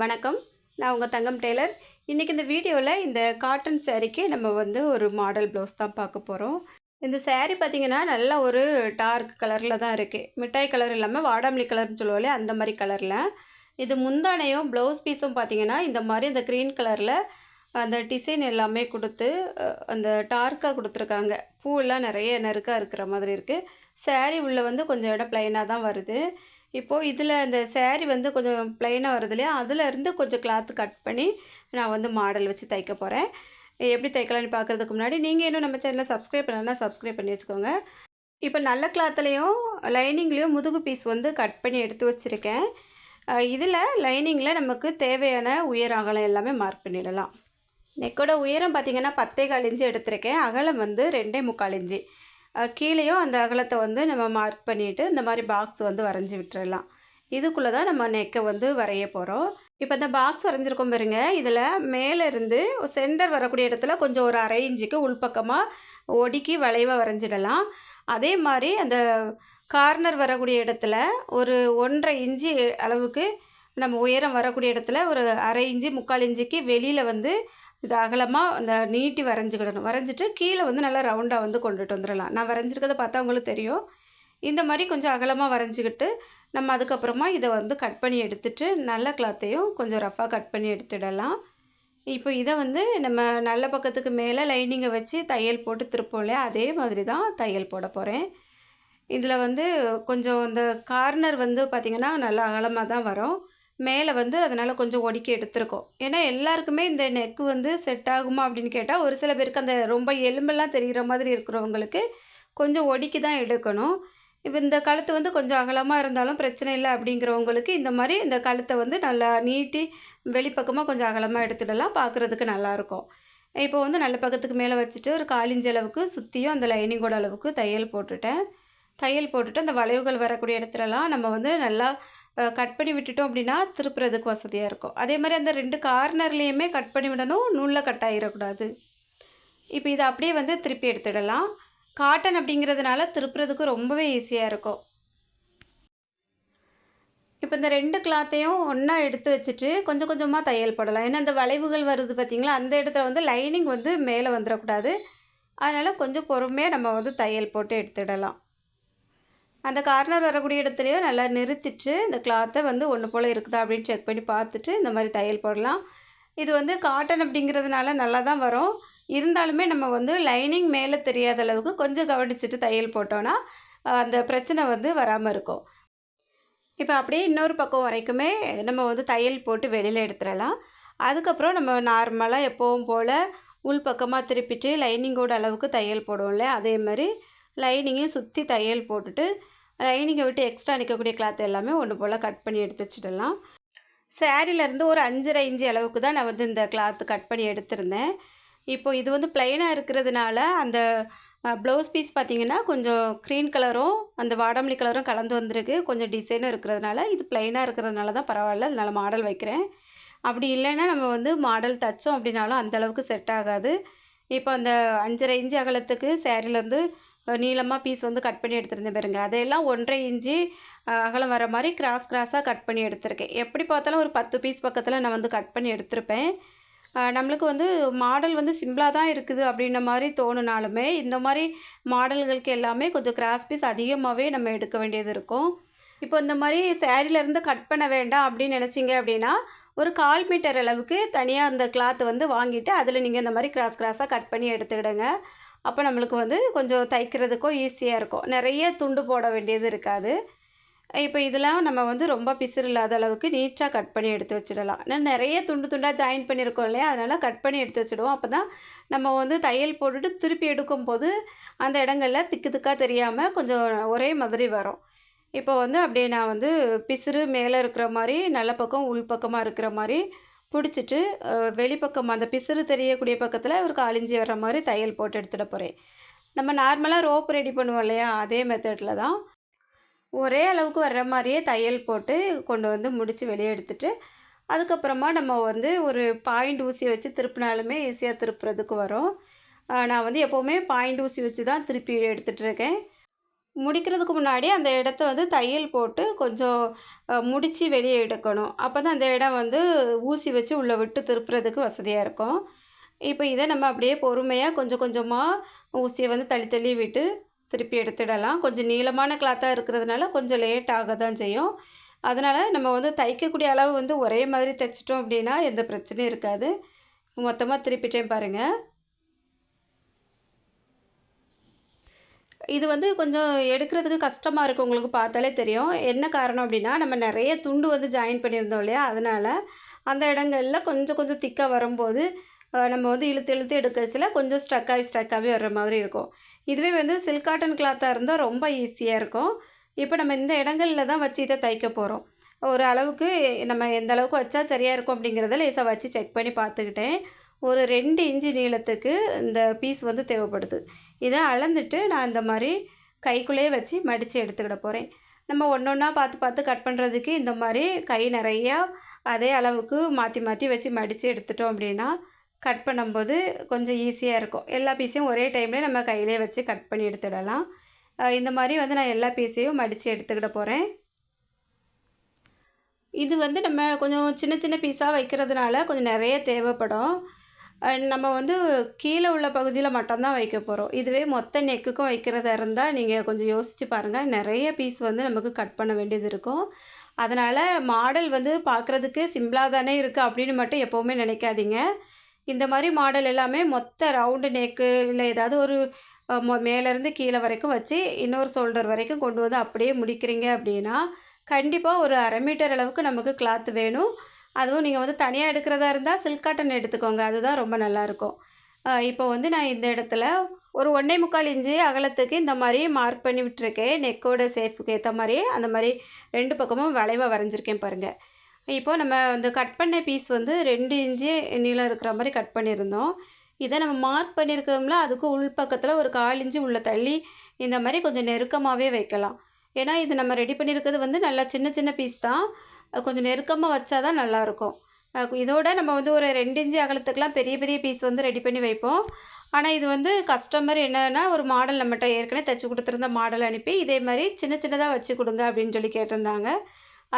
வணக்கம். நான் உங்கள் தங்கம் டெய்லர். இன்றைக்கி இந்த வீடியோவில் இந்த காட்டன் சேரீக்கு நம்ம வந்து ஒரு மாடல் ப்ளவுஸ் தான் பார்க்க போகிறோம் இந்த சேரீ பார்த்தீங்கன்னா நல்ல ஒரு டார்க் கலரில் தான் இருக்குது மிட்டாய் கலர் இல்லாமல் வாடாமல்லி கலர்னு சொல்லுவோம்ல அந்த மாதிரி கலரில் இது முந்தானையும் ப்ளவுஸ் பீஸும் பார்த்தீங்கன்னா இந்த மாதிரி இந்த க்ரீன் கலரில் அந்த டிசைன் எல்லாமே கொடுத்து அந்த டார்க்காக கொடுத்துருக்காங்க. பூவெல்லாம் நிறைய நெருக்காக இருக்கிற மாதிரி இருக்குது சேரீ உள்ளே வந்து கொஞ்சம் இடம் ப்ளைனாக தான் வருது. இப்போது இதில் இந்த சேரீ வந்து கொஞ்சம் ப்ளைனாக வருது இல்லையா? அதுலேருந்து கொஞ்சம் கிளாத் கட் பண்ணி நான் வந்து மாடல் வச்சு தைக்க போகிறேன் எப்படி தைக்கலாம்னு பார்க்குறதுக்கு முன்னாடி நீங்கள் இன்னும் நம்ம சேனலை சப்ஸ்கிரைப் பண்ணலன்னா சப்ஸ்கிரைப் பண்ணி வச்சுக்கோங்க. இப்போ நல்ல கிளாத்துலேயும் லைனிங்லேயும் முதுகு பீஸ் வந்து கட் பண்ணி எடுத்து வச்சுருக்கேன். இதில் லைனிங்கில் நமக்கு தேவையான உயர் அகலம் எல்லாமே மார்க் பண்ணிடலாம். நெக்கோட உயரம் பார்த்தீங்கன்னா பத்தே கால் இன்ச்சு எடுத்திருக்கேன். அகலம் வந்து ரெண்டே முக்கால் இன்ச்சு. கீழேயும் அந்த அகலத்தை வந்து நம்ம மார்க் பண்ணிவிட்டு இந்த மாதிரி பாக்ஸ் வந்து வரைஞ்சி விட்டுறலாம். இதுக்குள்ளே தான் நம்ம நெக்கை வந்து வரைய போகிறோம் இப்போ இந்த பாக்ஸ் வரைஞ்சிருக்கோம் பாருங்க. இதில் மேலே இருந்து சென்டர் வரக்கூடிய இடத்துல கொஞ்சம் ஒரு அரை இஞ்சுக்கு உள்பக்கமாக ஒடுக்கி வளைவாக வரைஞ்சிடலாம். அதே மாதிரி அந்த கார்னர் வரக்கூடிய இடத்துல ஒரு ஒன்றரை இஞ்சி அளவுக்கு நம்ம உயரம் வரக்கூடிய இடத்துல ஒரு அரை இஞ்சி முக்கால் இஞ்சிக்கு வெளியில் வந்து இது அகலமாக அந்த நீட்டி வரைஞ்சிக்கிடணும். வரைஞ்சிட்டு கீழே வந்து நல்லா ரவுண்டாக வந்து கொண்டுட்டு வந்துடலாம். நான் வரைஞ்சிருக்கிறத பார்த்தா உங்களுக்கு தெரியும். இந்த மாதிரி கொஞ்சம் அகலமாக வரைஞ்சிக்கிட்டு நம்ம அதுக்கப்புறமா இதை வந்து கட் பண்ணி எடுத்துட்டு நல்ல கிளாத்தையும் கொஞ்சம் ரஃப்பாக கட் பண்ணி எடுத்துடலாம். இப்போ இதை வந்து நம்ம நல்ல பக்கத்துக்கு மேலே லைனிங்கை வச்சு தையல் போட்டு திருப்போம் இல்லையா அதே மாதிரி தான் தையல் போட போகிறேன் இதில் வந்து கொஞ்சம் இந்த கார்னர் வந்து பார்த்திங்கன்னா நல்லா அகலமாக தான் வரும். மேலே வந்து அதனால் கொஞ்சம் ஒடுக்கி எடுத்திருக்கோம். ஏன்னா எல்லாருக்குமே இந்த நெக்கு வந்து செட் ஆகுமா அப்படின்னு கேட்டால் ஒரு சில பேருக்கு அந்த ரொம்ப எலும்பெல்லாம் தெரிகிற மாதிரி இருக்கிறவங்களுக்கு கொஞ்சம் ஒடுக்கி தான் எடுக்கணும். இப்போ இந்த கழுத்து வந்து கொஞ்சம் அகலமாக இருந்தாலும் பிரச்சனை இல்லை அப்படிங்கிறவங்களுக்கு இந்த மாதிரி இந்த கழுத்தை வந்து நல்லா நீட்டி வெளிப்பக்கமாக கொஞ்சம் அகலமாக எடுத்துடலாம். பார்க்குறதுக்கு நல்லாயிருக்கும் இப்போ வந்து நல்ல பக்கத்துக்கு மேலே வச்சுட்டு ஒரு காலிஞ்சி அளவுக்கு சுற்றியும் அந்த லைனிங்கோட அளவுக்கு தையல் போட்டுட்டேன். தையல் போட்டுட்டு அந்த வளைவுகள் வரக்கூடிய இடத்துலலாம் நம்ம வந்து நல்லா கட் பண்ணி விட்டுட்டோம் அப்படின்னா திருப்புறதுக்கு வசதியாக இருக்கும். அதே மாதிரி அந்த ரெண்டு கார்னர்லேயுமே கட் பண்ணி விடணும். நூலில் கட் ஆகிடக்கூடாது இப்போ இதை அப்படியே வந்து திருப்பி எடுத்துடலாம். காட்டன் அப்படிங்கிறதுனால திருப்புறதுக்கு ரொம்பவே ஈஸியாக இருக்கும். இப்போ இந்த ரெண்டு கிளாத்தையும் ஒன்றா எடுத்து வச்சுட்டு கொஞ்சம் கொஞ்சமாக தையல் போடலாம். ஏன்னா இந்த வளைவுகள் வருது பார்த்திங்களா அந்த இடத்துல வந்து லைனிங் வந்து மேலே வந்துடக்கூடாது அதனால் கொஞ்சம் பொறுமையாக நம்ம வந்து தையல் போட்டு எடுத்துடலாம். அந்த கார்னர் வரக்கூடிய இடத்துலையும் நல்லா நிறுத்திட்டு இந்த கிளாத்தை வந்து ஒன்று போல் இருக்குதா அப்படின்னு செக் பண்ணி பார்த்துட்டு இந்த மாதிரி தையல் போடலாம். இது வந்து காட்டன் அப்படிங்கிறதுனால நல்லா தான் வரும். இருந்தாலுமே நம்ம வந்து லைனிங் மேலே தெரியாத அளவுக்கு கொஞ்சம் கவனிச்சுட்டு தையல் போட்டோன்னா அந்த பிரச்சனை வந்து வராமல் இருக்கும். இப்போ அப்படியே இன்னொரு பக்கம் வரைக்குமே நம்ம வந்து தையல் போட்டு வெளியில் எடுத்துடலாம். அதுக்கப்புறம் நம்ம நார்மலாக எப்போவும் போல் உள் பக்கமாக திருப்பிட்டு லைனிங்கோட அளவுக்கு தையல் போடுவோம்ல அதே மாதிரி லைனிங்கையும் சுற்றி தையல் போட்டுட்டு லைனிங்கை விட்டு எக்ஸ்ட்ரா நிற்கக்கூடிய கிளாத் எல்லாமே ஒன்று போல் கட் பண்ணி எடுத்து வச்சுடலாம். சேரீலேருந்து ஒரு அஞ்சரை இன்ச்சு அளவுக்கு தான் நான் வந்து இந்த கிளாத் கட் பண்ணி எடுத்திருந்தேன். இப்போ இது வந்து பிளைனாக இருக்கிறதுனால அந்த ப்ளவுஸ் பீஸ் பார்த்தீங்கன்னா கொஞ்சம் க்ரீன் கலரும் அந்த வாடாமல்லி கலரும் கலந்து வந்திருக்கு. கொஞ்சம் டிசைனும் இருக்கிறதுனால இது பிளைனாக இருக்கிறதுனால தான் பரவாயில்ல. அதனால மாடல் வைக்கிறேன். அப்படி இல்லைன்னா நம்ம வந்து மாடல் தைச்சோம் அப்படின்னாலும் அந்த அளவுக்கு செட் ஆகாது. இப்போ அந்த அஞ்சரை இன்ச்சு அகலத்துக்கு சேரீலேருந்து நீளமாக பீஸ் வந்து கட் பண்ணி எடுத்துருந்தேன் பாருங்க. அதையெல்லாம் ஒன்றரை இஞ்சி அகலம் வர மாதிரி கிராஸ் கிராஸாக கட் பண்ணி எடுத்திருக்கேன். எப்படி பார்த்தாலும் ஒரு பத்து பீஸ் பக்கத்தில் நான் வந்து கட் பண்ணி எடுத்திருப்பேன். நம்மளுக்கு வந்து மாடல் வந்து சிம்பிளாக தான் இருக்குது அப்படின்ன மாதிரி தோணுனாலுமே இந்த மாதிரி மாடல்களுக்கு எல்லாமே கொஞ்சம் கிராஸ் பீஸ் அதிகமாகவே நம்ம எடுக்க வேண்டியது இருக்கும். இப்போ இந்த மாதிரி சேரீலேருந்து கட் பண்ண வேண்டாம் அப்படின்னு நினச்சிங்க அப்படின்னா ஒரு கால் மீட்டர் அளவுக்கு தனியாக அந்த கிளாத் வந்து வாங்கிட்டு அதில் நீங்கள் இந்த மாதிரி கிராஸ் கிராஸாக கட் பண்ணி எடுத்துக்கிடுங்க. அப்போ நம்மளுக்கு வந்து கொஞ்சம் தைக்கிறதுக்கும் ஈஸியாக இருக்கும். நிறைய துண்டு போட வேண்டியது இருக்காது. இப்போ இதெல்லாம் நம்ம வந்து ரொம்ப பிசுறு இல்லாத அளவுக்கு நீட்டாக கட் பண்ணி எடுத்து வச்சிடலாம். ஏன்னா நிறைய துண்டு துண்டாக ஜாயின் பண்ணியிருக்கோம் இல்லையா? அதனால் கட் பண்ணி எடுத்து வச்சிடுவோம். அப்போ தான் நம்ம வந்து தையல் போட்டுட்டு திருப்பி எடுக்கும்போது அந்த இடங்கள்ல திக்கு திக்காக தெரியாமல் கொஞ்சம் ஒரே மாதிரி வரும். இப்போ வந்து அப்படியே நான் வந்து பிசுறு மேலே இருக்கிற மாதிரி நல்ல பக்கம் உள் பக்கமாக இருக்கிற மாதிரி பிடிச்சிட்டு வெளிப்பக்கம் அந்த பிசுறு தெரியக்கூடிய பக்கத்தில் ஒரு காலிஞ்சி வர்ற மாதிரி தையல் போட்டு எடுத்துட போகிறேன் நம்ம நார்மலாக ரோப் ரெடி பண்ணுவோம் இல்லையா? அதே மெத்தடில் தான். ஒரே அளவுக்கு வர்ற மாதிரியே தையல் போட்டு கொண்டு வந்து முடித்து வெளியே எடுத்துட்டு அதுக்கப்புறமா நம்ம வந்து ஒரு பாயிண்ட் ஊசி வச்சு திருப்பினாலுமே ஈஸியாக திருப்புறதுக்கு வரும். நான் வந்து எப்போவுமே பாயிண்ட் ஊசி வச்சு தான் திருப்பி எடுத்துகிட்டு இருக்கேன். முடிக்கிறதுக்கு முன்னாடி அந்த இடத்த வந்து தையல் போட்டு கொஞ்சம் முடித்து வெளியே எடுக்கணும். அப்போ தான் அந்த இடம் வந்து ஊசி வச்சு உள்ளே விட்டு திருப்புறதுக்கு வசதியாக இருக்கும். இப்போ இதை நம்ம அப்படியே பொறுமையாக கொஞ்சம் கொஞ்சமாக ஊசியை வந்து தள்ளி தள்ளி விட்டு திருப்பி எடுத்துடலாம். கொஞ்சம் நீளமான கிளாத்தாக இருக்கிறதுனால கொஞ்சம் லேட் ஆக தான் செய்யும். அதனால் நம்ம வந்து தைக்கக்கூடிய அளவு வந்து ஒரே மாதிரி தைச்சிட்டோம் அப்படின்னா எந்த பிரச்சனையும் இருக்காது. மொத்தமாக திருப்பிட்டேன் பாருங்கள் இது வந்து கொஞ்சம் எடுக்கிறதுக்கு கஷ்டமாக இருக்கும் உங்களுக்கு பார்த்தாலே தெரியும். என்ன காரணம் அப்படின்னா நம்ம நிறைய துண்டு வந்து ஜாயின் பண்ணியிருந்தோம் இல்லையா? அதனால் அந்த இடங்களில் கொஞ்சம் கொஞ்சம் திக்காக வரும்போது நம்ம வந்து இழுத்து இழுத்து எடுக்கச்சில கொஞ்சம் ஸ்ட்ரக் ஆகி ஸ்ட்ரக் ஆகி வர்ற மாதிரி இருக்கும். இதுவே வந்து சில்க் காட்டன் கிளாத்தாக இருந்தால் ரொம்ப ஈஸியாக இருக்கும். இப்போ நம்ம இந்த இடங்களில் தான் வச்சு இதை தைக்க போகிறோம் ஒரு அளவுக்கு நம்ம எந்த அளவுக்கு வச்சா சரியாக இருக்கும் அப்படிங்கிறத லேசாக வச்சு செக் பண்ணி பார்த்துக்கிட்டேன். ஒரு ரெண்டு இன்ச்சு நீளத்துக்கு இந்த பீஸ் வந்து தேவைப்படுது. இதை அளந்துட்டு நான் இந்த மாதிரி கைக்குள்ளேயே வச்சு மடித்து எடுத்துக்கிட போகிறேன் நம்ம ஒன்று ஒன்றா பார்த்து பார்த்து கட் பண்ணுறதுக்கு இந்த மாதிரி கை நிறையா அதே அளவுக்கு மாற்றி மாற்றி வச்சு மடித்து எடுத்துட்டோம் அப்படின்னா கட் பண்ணும்போது கொஞ்சம் ஈஸியாக இருக்கும். எல்லா பீஸையும் ஒரே டைம்லேயே நம்ம கையிலே வச்சு கட் பண்ணி எடுத்துடலாம். இந்த மாதிரி வந்து நான் எல்லா பீஸையும் மடித்து எடுத்துக்கிட போகிறேன் இது வந்து நம்ம கொஞ்சம் சின்ன சின்ன பீஸாக வைக்கிறதுனால கொஞ்சம் நிறைய தேவைப்படும். நம்ம வந்து கீழே உள்ள பகுதியில் மட்டும்தான் வைக்க போகிறோம் இதுவே மொத்த நெக்குக்கும் வைக்கிறதா இருந்தால் நீங்கள் கொஞ்சம் யோசித்து பாருங்கள் நிறைய பீஸ் வந்து நமக்கு கட் பண்ண வேண்டியது இருக்கும். அதனால் மாடல் வந்து பார்க்குறதுக்கு சிம்பிளாக தானே இருக்குது அப்படின்னு மட்டும் எப்போவுமே நினைக்காதீங்க. இந்த மாதிரி மாடல் எல்லாமே மொத்த ரவுண்டு நெக்கு இல்லை ஏதாவது ஒரு மேலேருந்து கீழே வரைக்கும் வச்சு இன்னொரு ஷோல்டர் வரைக்கும் கொண்டு வந்து அப்படியே முடிக்கிறீங்க அப்படின்னா கண்டிப்பாக ஒரு அரை மீட்டர் அளவுக்கு நமக்கு கிளாத் வேணும். அதுவும் நீங்கள் வந்து தனியாக எடுக்கிறதா இருந்தால் சில்க் காட்டன் எடுத்துக்கோங்க. அதுதான் ரொம்ப நல்லாயிருக்கும். இப்போ வந்து நான் இந்த இடத்துல ஒரு ஒன்றே முக்கால் இன்ச்சு அகலத்துக்கு இந்த மாதிரி மார்க் பண்ணி விட்டுருக்கேன். நெக்கோட சேஃபுக்கு ஏற்ற மாதிரி அந்த மாதிரி ரெண்டு பக்கமும் வளைவாக வரைஞ்சிருக்கேன் பாருங்கள் இப்போது நம்ம இந்த கட் பண்ண பீஸ் வந்து ரெண்டு இன்ச்சு நீளம் இருக்கிற மாதிரி கட் பண்ணியிருந்தோம். இதை நம்ம மார்க் பண்ணியிருக்கோம்ல அதுக்கு உள் பக்கத்தில் ஒரு கால் இன்ச்சு உள்ளே தள்ளி இந்த மாதிரி கொஞ்சம் நெருக்கமாகவே வைக்கலாம். ஏன்னா இது நம்ம ரெடி பண்ணியிருக்கிறது வந்து நல்லா சின்ன சின்ன பீஸ் தான். கொஞ்சம் நெருக்கமாக வச்சா தான் நல்லாயிருக்கும். இதோட நம்ம வந்து ஒரு ரெண்டு இன்ச்சு அகலத்துக்கெலாம் பெரிய பெரிய பீஸ் வந்து ரெடி பண்ணி வைப்போம். ஆனால் இது வந்து கஸ்டமர் என்னன்னா ஒரு மாடல் நம்மகிட்ட ஏற்கனவே தைச்சி கொடுத்துருந்த மாடல் அனுப்பி இதே மாதிரி சின்ன சின்னதாக வச்சு கொடுங்க அப்படின்னு சொல்லி கேட்டிருந்தாங்க.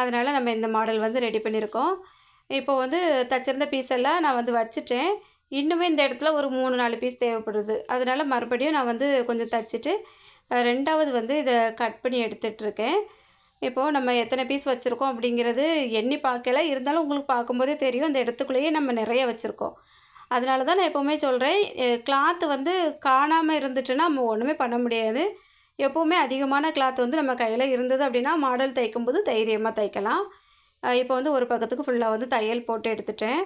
அதனால் நம்ம இந்த மாடல் வந்து ரெடி பண்ணியிருக்கோம். இப்போ வந்து தைச்சிருந்த பீஸ் எல்லாம் நான் வந்து வச்சுட்டேன். இன்னுமே இந்த இடத்துல ஒரு மூணு நாலு பீஸ் தேவைப்படுது. அதனால் மறுபடியும் நான் வந்து கொஞ்சம் தச்சுட்டு ரெண்டாவது வந்து இதை கட் பண்ணி எடுத்துகிட்ருக்கேன் இப்போது நம்ம எத்தனை பீஸ் வச்சுருக்கோம் அப்படிங்கிறது எண்ணி பார்க்கல. இருந்தாலும் உங்களுக்கு பார்க்கும்போதே தெரியும். அந்த இடத்துக்குள்ளேயே நம்ம நிறைய வச்சுருக்கோம். அதனால தான் நான் எப்போவுமே சொல்கிறேன் கிளாத்து வந்து காணாமல் இருந்துச்சுன்னா நம்ம ஒன்றுமே பண்ண முடியாது. எப்போவுமே அதிகமான கிளாத் வந்து நம்ம கையில் இருந்தது அப்படின்னா மாடல் தைக்கும்போது தைரியமாக தைக்கலாம். இப்போ வந்து ஒரு பக்கத்துக்கு ஃபுல்லாக வந்து தையல் போட்டு எடுத்துட்டேன்.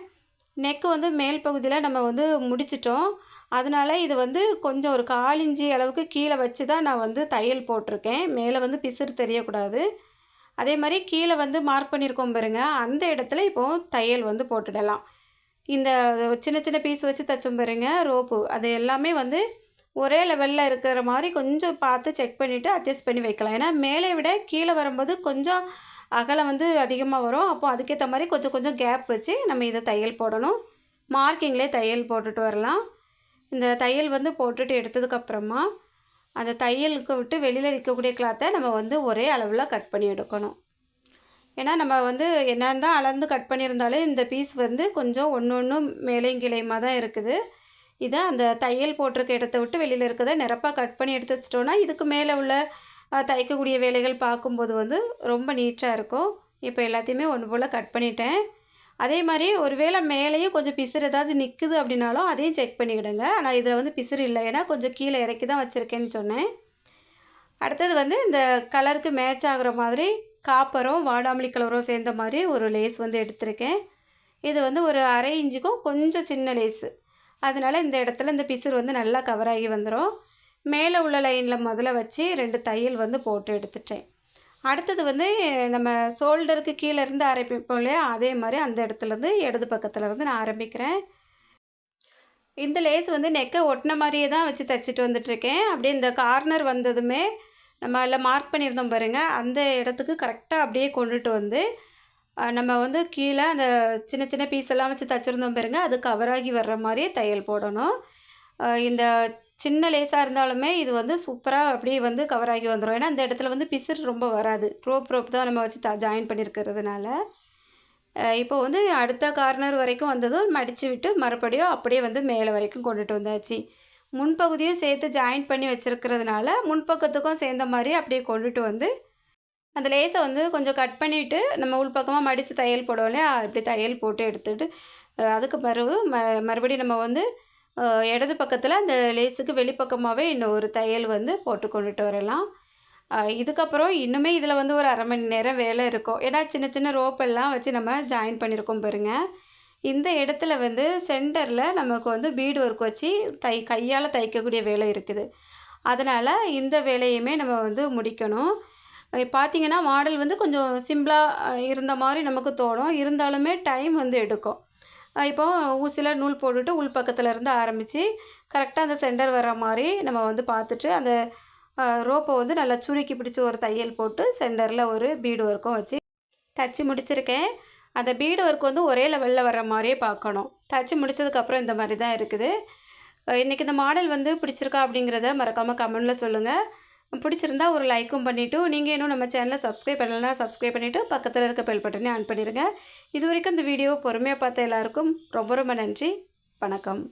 நெக்கு வந்து மேல் பகுதியில் நம்ம வந்து முடிச்சிட்டோம். அதனால இது வந்து கொஞ்சம் ஒரு காலிஞ்சி இஞ்சி அளவுக்கு கீழே வச்சு தான் நான் வந்து தையல் போட்டிருக்கேன். மேலே வந்து பிசுறு தெரியக்கூடாது. அதே மாதிரி கீழே வந்து மார்க் பண்ணியிருக்கோம் பாருங்க. அந்த இடத்துல இப்போது தையல் வந்து போட்டுடலாம். இந்த சின்ன சின்ன பீஸ் வச்சு தைச்சோம் பாருங்க ரோப்பு அது எல்லாமே வந்து ஒரே லெவலில் இருக்கிற மாதிரி கொஞ்சம் பார்த்து செக் பண்ணிவிட்டு அட்ஜஸ்ட் பண்ணி வைக்கலாம். ஏன்னா மேலே விட கீழே வரும்போது கொஞ்சம் அகலம் வந்து அதிகமாக வரும். அப்போ அதுக்கேற்ற மாதிரி கொஞ்சம் கொஞ்சம் கேப் வச்சு நம்ம இதை தையல் போடணும். மார்க்கிங்லேயே தையல் போட்டுட்டு வரலாம். இந்த தையல் வந்து போட்டுட்டு எடுத்ததுக்கப்புறமா அந்த தையலுக்கு விட்டு வெளியில் நிற்கக்கூடிய கிளாத்தை நம்ம வந்து ஒரே அளவில் கட் பண்ணி எடுக்கணும். ஏன்னா நம்ம வந்து என்ன தான் அளந்து கட் பண்ணியிருந்தாலும் இந்த பீஸ் வந்து கொஞ்சம் ஒன்று ஒன்றும் மேலேயும் கிளையுமாக தான் இருக்குது. இதை அந்த தையல் போட்டிருக்க இடத்த விட்டு வெளியில் இருக்கிறத நிரப்பாக கட் பண்ணி எடுத்து வச்சிட்டோன்னா இதுக்கு மேலே உள்ள தைக்கக்கூடிய வேலைகள் பார்க்கும்போது வந்து ரொம்ப நீட்டாக இருக்கும். இப்போ எல்லாத்தையுமே ஒன்று போல் கட் பண்ணிட்டேன். அதே மாதிரி ஒருவேளை மேலேயும் கொஞ்சம் பிசுறு ஏதாவது நிற்குது அப்படின்னாலும் அதையும் செக் பண்ணிக்கிடுங்க. ஆனால் இதில் வந்து பிசுறு இல்லை. ஏன்னா கொஞ்சம் கீழே இறக்கி தான் வச்சுருக்கேன்னு சொன்னேன். அடுத்தது வந்து இந்த கலருக்கு மேட்ச் ஆகிற மாதிரி காப்பரும் வாடாமல்லி கலரும் சேர்ந்த மாதிரி ஒரு லேஸ் வந்து எடுத்திருக்கேன். இது வந்து ஒரு அரை இஞ்சுக்கும் கொஞ்சம் சின்ன லேஸு அதனால் இந்த இடத்துல இந்த பிசுறு வந்து நல்லா கவர் ஆகி வந்துடும் மேலே உள்ள லைனில் முதல்ல வச்சு ரெண்டு தையல் வந்து போட்டு எடுத்துட்டேன். அடுத்தது வந்து நம்ம ஷோல்டருக்கு கீழே இருந்து ஆரம்பிப்போம் இல்லையா? அதே மாதிரி அந்த இடத்துலேருந்து இடது பக்கத்தில் இருந்து நான் ஆரம்பிக்கிறேன். இந்த லேஸ் வந்து நெக்கை ஒட்டின மாதிரியே தான் வச்சு தைச்சிட்டு வந்துட்ருக்கேன் அப்படியே இந்த கார்னர் வந்ததுமே நம்ம அதில் மார்க் பண்ணியிருந்தோம் பாருங்கள் அந்த இடத்துக்கு கரெக்டாக அப்படியே கொண்டுட்டு வந்து நம்ம வந்து கீழே அந்த சின்ன சின்ன பீஸ் எல்லாம் வச்சு தைச்சிருந்தோம் பாருங்கள் அது கவராகி வர்ற மாதிரியே தையல் போடணும். இந்த சின்ன லேஸாக இருந்தாலுமே இது வந்து சூப்பராக அப்படியே வந்து கவர் ஆகி வந்துடும் ஏன்னா அந்த இடத்துல வந்து பிசிறு ரொம்ப வராது. ரோப் ரோப் தான் நம்ம வச்சு த ஜாயின் பண்ணியிருக்கிறதுனால இப்போ வந்து அடுத்த கார்னர் வரைக்கும் வந்ததும் மடித்து விட்டு மறுபடியும் அப்படியே வந்து மேலே வரைக்கும் கொண்டுட்டு வந்தாச்சு. முன்பகுதியும் சேர்த்து ஜாயின் பண்ணி வச்சுருக்கிறதுனால முன்பக்கத்துக்கும் சேர்ந்த மாதிரி அப்படியே கொண்டுட்டு வந்து அந்த லேஸை வந்து கொஞ்சம் கட் பண்ணிவிட்டு நம்ம உள்பக்கமாக மடித்து தையல் போடுவோம் இல்லையா? இப்படி தையல் போட்டு எடுத்துகிட்டு அதுக்கு பிறகு ம மறுபடியும் நம்ம வந்து இடது பக்கத்தில் அந்த லேஸுக்கு வெளிப்பக்கமாகவே இன்னும் ஒரு தையல் வந்து போட்டு கொண்டுட்டு வரலாம். இதுக்கப்புறம் இன்னுமே இதில் வந்து ஒரு அரை மணி நேரம் வேலை இருக்கும். ஏன்னா சின்ன சின்ன ரோப்பெல்லாம் வச்சு நம்ம ஜாயின் பண்ணியிருக்கோம் பாருங்க. இந்த இடத்துல வந்து சென்டரில் நமக்கு வந்து பீடு ஒர்க் வச்சு தை கையால் தைக்கக்கூடிய வேலை இருக்குது. அதனால் இந்த வேலையுமே நம்ம வந்து முடிக்கணும். பார்த்திங்கன்னா மாடல் வந்து கொஞ்சம் சிம்பிளாக இருந்த மாதிரி நமக்கு தோணும். இருந்தாலுமே டைம் வந்து எடுக்கும். இப்போ ஊசியில் நூல் போட்டுட்டு உள் பக்கத்தில் இருந்து ஆரம்பித்து கரெக்டாக அந்த சென்டர் வர மாதிரி நம்ம வந்து பார்த்துட்டு அந்த ரோப்பை வந்து நல்லா சுருக்கி பிடிச்சி ஒரு தையல் போட்டு சென்டரில் ஒரு பீடு ஒர்க்கும் வச்சு தச்சு முடிச்சிருக்கேன். அந்த பீடு ஒர்க் வந்து ஒரே லெவலில் வர்ற மாதிரியே பார்க்கணும். தச்சு முடிச்சதுக்கப்புறம் இந்த மாதிரி தான் இருக்குது. இன்றைக்கி இந்த மாடல் வந்து பிடிச்சிருக்கா அப்படிங்கிறத மறக்காமல் கமெண்டில் சொல்லுங்கள் பிடிச்சிருந்தா ஒரு லைக்கும் பண்ணிவிட்டு நீங்கள் இன்னும் நம்ம சேனலை சப்ஸ்கிரைப் பண்ணலைன்னா சப்ஸ்கிரைப் பண்ணிவிட்டு பக்கத்தில் இருக்க பெல் பட்டனே ஆன் பண்ணிடுங்க இது வரைக்கும் இந்த வீடியோ பொறுமையாக பார்த்த எல்லாருக்கும் ரொம்ப ரொம்ப நன்றி. வணக்கம்.